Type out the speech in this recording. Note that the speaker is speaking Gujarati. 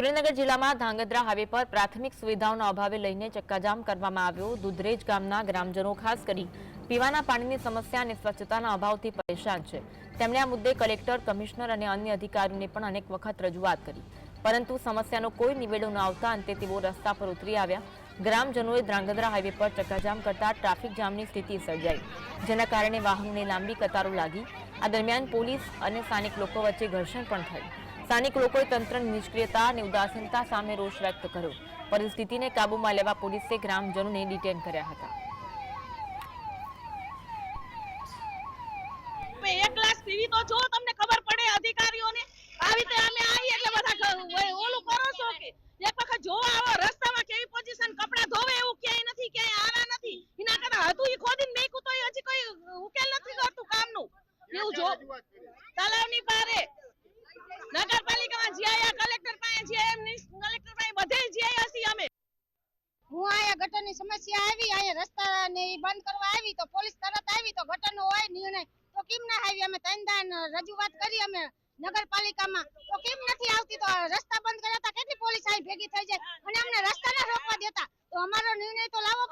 સુરેન્દ્રનગર જિલ્લામાં ધાંગધ્રા હાઈવે પર પ્રાથમિક સુવિધાઓના અભાવે લઈને ચક્કાજામ કરવામાં આવ્યો. દુધરેજ ગામના ગ્રામજનો ખાસ કરી પીવાના પાણીની સમસ્યા અને સ્વચ્છતાના અભાવથી પરેશાન છે. તેમણે આ મુદ્દે કલેક્ટર, કમિશનર અને અન્ય અધિકારીઓને પણ અનેક વખત રજૂઆત કરી. પરંતુ સમસ્યાનો કોઈ નિવેડો ન આવતા અંતે તેઓ રસ્તા પર ઉતરી આવ્યા. ગ્રામજનોએ ધ્રાંગધ્રા હાઈવે પર ચક્કાજામ કરતા ટ્રાફિક જામની સ્થિતિ સર્જાઈ. જેના કારણે વાહનોને લાંબી કતારો લાગી. આ દરમિયાન પોલીસ અને સ્થાનિક લોકો વચ્ચે ઘર્ષણ પણ થયું. સ્થાનિક લોકોએ તંત્રની નિષ્ક્રિયતા અને ઉદાસીનતા સામે રોષ વ્યક્ત કર્યો. પરિસ્થિતિને કાબૂમાં લેવા પોલીસે ગ્રામજનોને ડિટેન કર્યા હતા. એક ગ્લાસ પીવી તો જો તમને ખબર પડે અધિકારીઓને. આવી રીતે અમે આવી એટલે બધા ઓલું કરો છો કે? એક વખત જોવા આવો રસ્તામાં કેવી પોઝિશન કપડા ધોવે એવું ક્યાંય નથી ક્યાંય આરા નથી. એના કરતા હતું ઈ ખોદીને મેક્યું તો હજી કોઈ ઉકેલ નથી કરતું કામનું. એવું જો તલાવની પારે. બધે કરવા આવી, તો પોલીસ તરત આવી, તો ગટરનો હોય નિર્ણય. તો કેમ ના આવી? અમે ત્રણ દાન રજૂઆત કરી અમે નગરપાલિકામાં. તો કેમ નથી આવતી? તો રસ્તા બંધ કર્યા કેટલી પોલીસ આવી ભેગી થઈ જાય? અને અમને રસ્તા ના રોકવા દેતા. તો અમારો નિર્ણય તો લાવવો